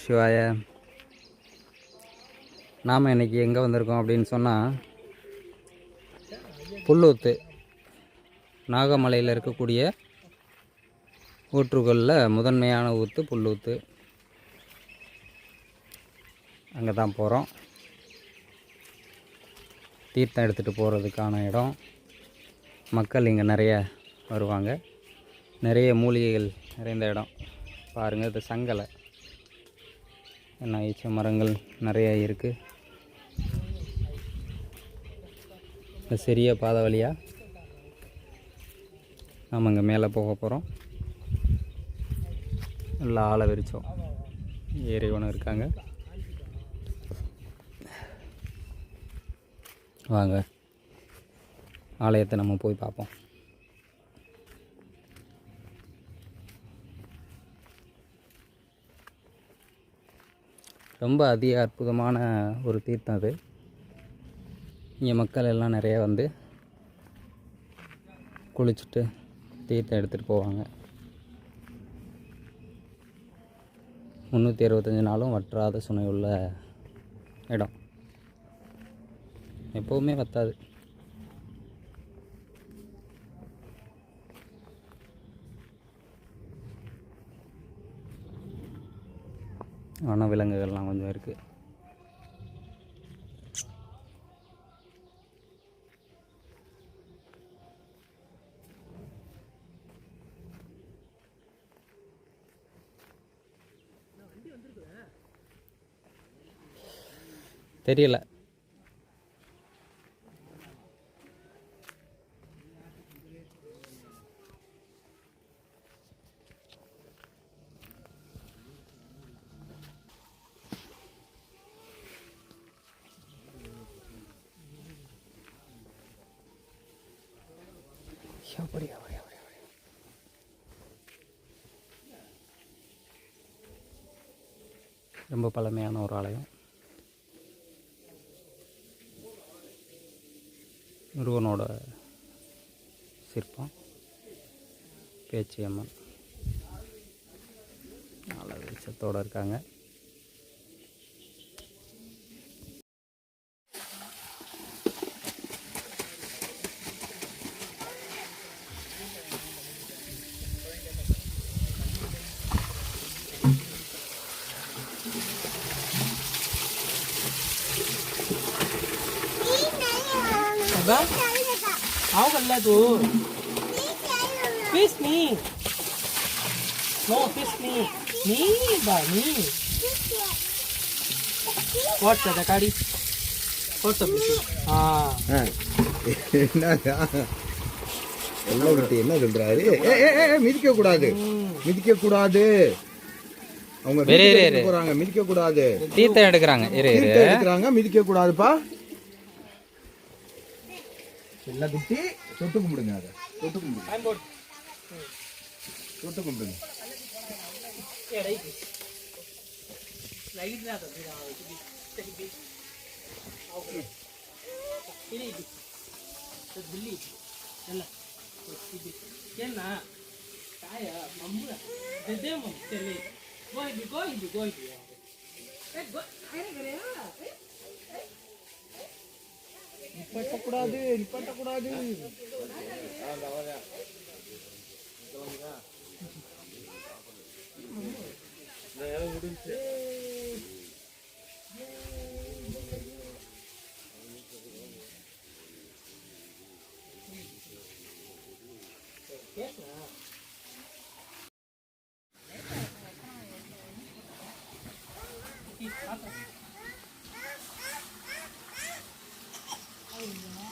சிவாய. நாம் இன்னைக்கு எங்கே வந்திருக்கோம் அப்படின்னு சொன்னால் புல்லூத்து நாகமலையில் இருக்கக்கூடிய ஊற்றுகளில் முதன்மையான ஊத்து புல்லூத்து. அங்கே தான் போகிறோம் தீர்த்தம் எடுத்துகிட்டு போகிறதுக்கான இடம். மக்கள் இங்கே நிறைய வருவாங்க. நிறைய மூலிகைகள் நிறைந்த இடம். பாருங்கள் இது சங்கலை. என்ன ஈச்ச மரங்கள் நிறையா இருக்குது இந்த சிறிய பாதை வழியாக நாம் இங்கே மேலே போக போகிறோம் நல்லா ஆளை ஏரி ஒன்று இருக்காங்க. வாங்க. ஆலயத்தை நம்ம போய் பார்ப்போம். ரொம்ப அதி அற்புதமான ஒரு தீர்த்தம் அது. இங்கே மக்கள் எல்லாம் நிறையா வந்து குளிச்சுட்டு தீர்த்தம் எடுத்துகிட்டு போவாங்க. முந்நூற்றி அறுபத்தஞ்சி நாளும் வற்றாத சுனை உள்ள இடம். எப்போவுமே வற்றாது வனவிலங்குகள்லாம் கொஞ்சம் இருக்குது தெரியல. அப்படி அப்படி அப்படி ரொம்ப பழமையான ஒரு ஆலயம். முருகனோட சிற்பம் பேச்சியம்மன் நல்ல வெளிச்சத்தோடு இருக்காங்க. अगं हाव गल्ला तू फिश मी नो फिश मी मी बा मी व्हाट्स द गाडी व्हाट्स द हाँ ஆ. என்னடா எல்லாம் விட்டு என்ன சொல்றாரு ஏ, ஏ, ஏ, ஏ, மிதிக்க கூடாது மிதிக்க கூடாது அவங்க இரு, இரு, வீட்டுக்கு இரு. போறாங்க மிதிக்க கூடாது தீர்த்தம் எடுக்கிறாங்க இரு இரு தீர்த்தம் எடுக்கிறாங்க மிதிக்க கூடாதுப்பா எல்லாம் குட்டி தொட்டு கும்பிடுங்க அதை. தொட்டு கும்பிடுங்க. தொட்டு கும்பிடுங்க. என்ன ಕಾಯ ಮಂಬುಳ ಗದ್ದೆ ಮಂಬು ಸರಿ ಗೋಯ್ಬಿ ಗೋಯ್ಬಿ ಗೋಯ್ಬಿ ಗೋ ಕಾಯಿರಗರೆಯಾ நிப்பாட்டக்கூடாது நிப்பாட்டக்கூடாது Thank you. Oh, yeah.